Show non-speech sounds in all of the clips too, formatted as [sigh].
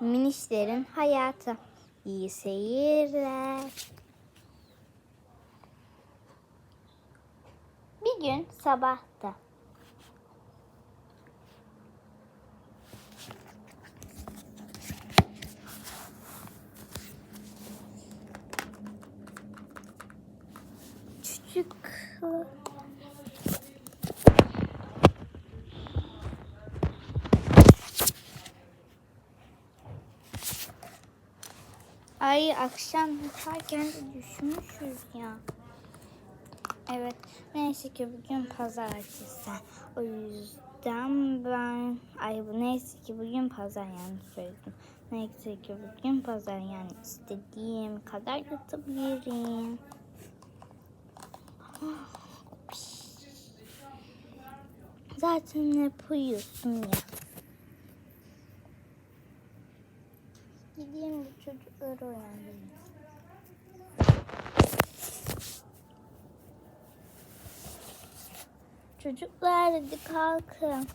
Minişlerin hayatı. İyi seyirler. Bir gün sabahta. Ay akşam yatarken de düşmüşüz ya. Evet. Neyse ki bugün pazartesi. O yüzden ben... Ay bu neyse ki bugün pazar yani söyledim. Neyse ki bugün pazar yani istediğim kadar yatabilirim. [gasps] Zaten hep uyuyorsun ya. Gideyim bu çocukları uyandırayım. Çocuklar hadi kalkın.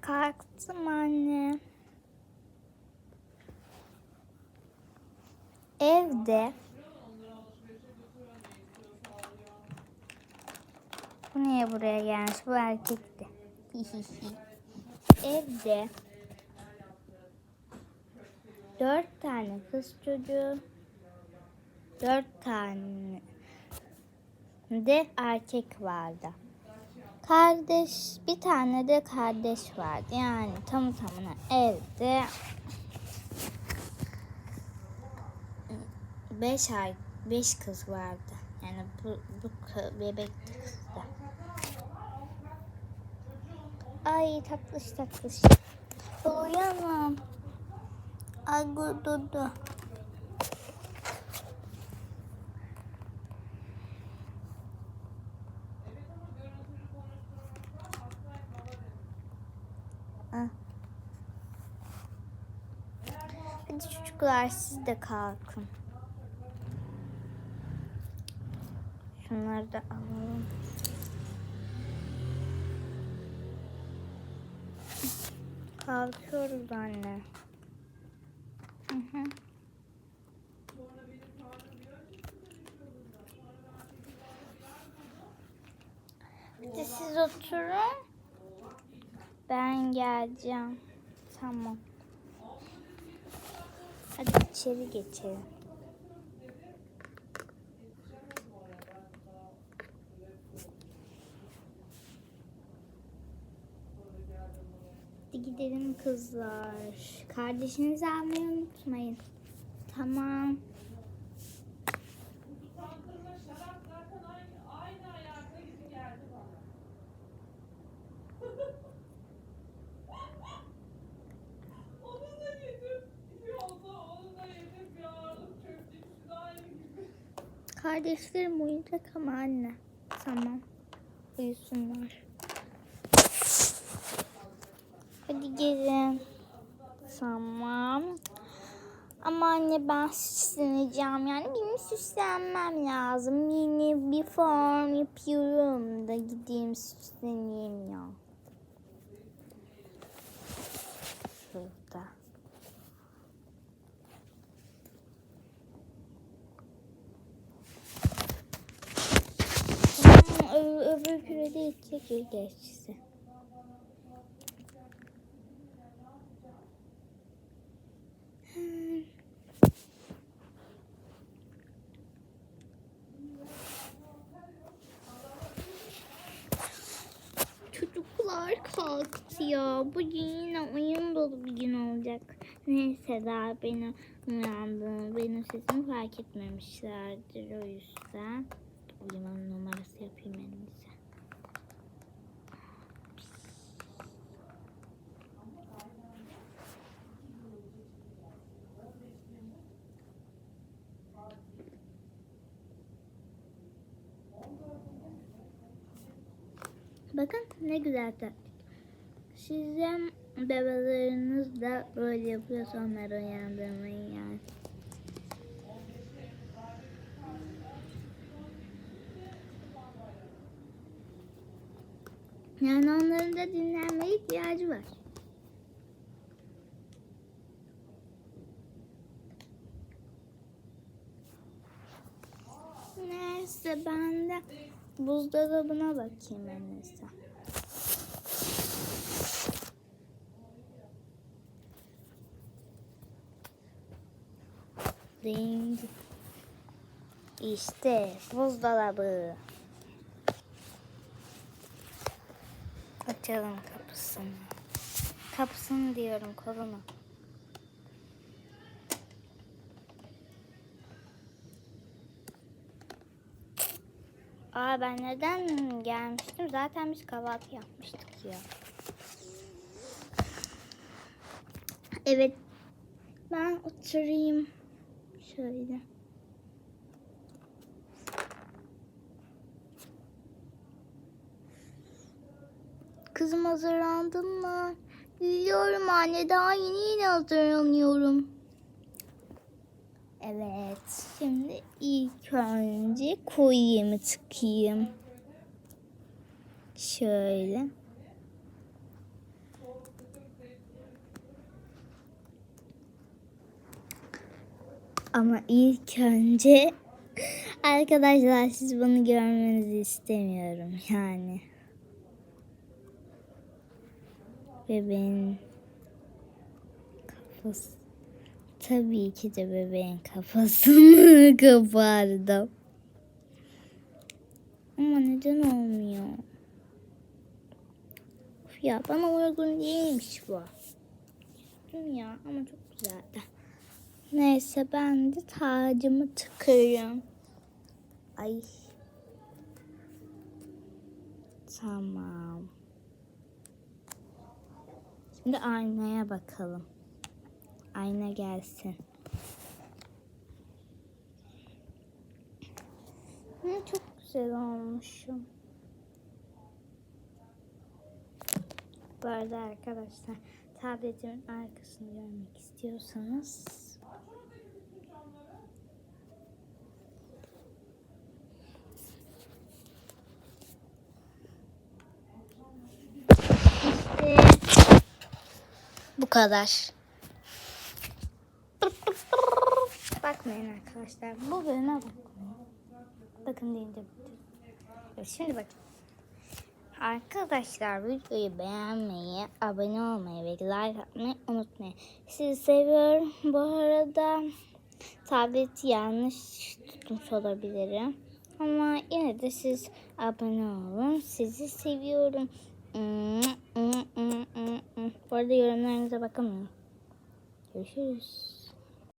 Kalktım anne. Evde Bu niye buraya gelmiş? Bu erkekti. [laughs] Evde dört tane kız çocuğu, dört tane de erkek vardı. Kardeş, bir tane de kardeş vardı. Yani tam tamına evde beş ay, beş kız vardı. Yani bu, bu bebek kızdı. Ay tatlış tatlış. Uyanım. Ay durdu. Ah. Hadi çocuklar siz de kalkın. Şunları da alalım. Kalkıyoruz anne. Hı. Hadi siz oturun. Ben geleceğim. Tamam. Hadi içeri geçelim. Gidelim kızlar. Kardeşinizi almayı unutmayın. Tamam. Kardeşlerim uyuyacak ama anne. Tamam. Uyusunlar. Hadi gelin. Tamam. Ama anne ben süsleneceğim. Yani benim süslenmem lazım. Yeni bir form yapıyorum da gideyim süsleneyim ya. Şurada. Öbür kürede yetecek geçsi. Kalktı ya. Bugün yine oyun dolu bir gün olacak. Neyse daha beni uyandığım, benim sesimi fark etmemişlerdir o yüzden. Uyumanın numarası yapayım en. Bakın ne güzel Sizden bebeleriniz de böyle yapıyorsa onları uyandırmayın yani. Yani onların da dinlenmeye ihtiyacı var. Neyse ben de buzdolabına bakayım en iyisi. Ding. İşte buzdolabı. Açalım kapısını. Kapısını diyorum kolunu. Aa ben neden gelmiştim? Zaten biz kahvaltı yapmıştık ya. Evet. Ben oturayım. Şöyle. Kızım hazırlandın mı? Biliyorum anne daha yeni yeni hazırlanıyorum. Evet. Şimdi ilk önce kolyemi tıkayım. Şöyle. Ama ilk önce arkadaşlar siz bunu görmenizi istemiyorum yani. Bebeğin kafası. Tabii ki de bebeğin kafasını [laughs] kapardım. Ama neden olmuyor? Of ya bana uygun değilmiş bu. Üzüldüm ya ama çok güzeldi. Neyse ben de tacımı tıkıyorum. Ay. Tamam. Şimdi aynaya bakalım. Ayna gelsin. Ne çok güzel olmuşum. Bu arada arkadaşlar tabletimin arkasını görmek istiyorsanız kadar. Bakmayın arkadaşlar. Bu bölüme bakmayın. Bakın deyince bakın. Şimdi bakın. Arkadaşlar videoyu beğenmeyi, abone olmayı ve like atmayı unutmayın. Sizi seviyorum. Bu arada tableti yanlış tutmuş olabilirim. Ama yine de siz abone olun. Sizi seviyorum. Bu arada yorumlarınıza bakamıyorum. Görüşürüz.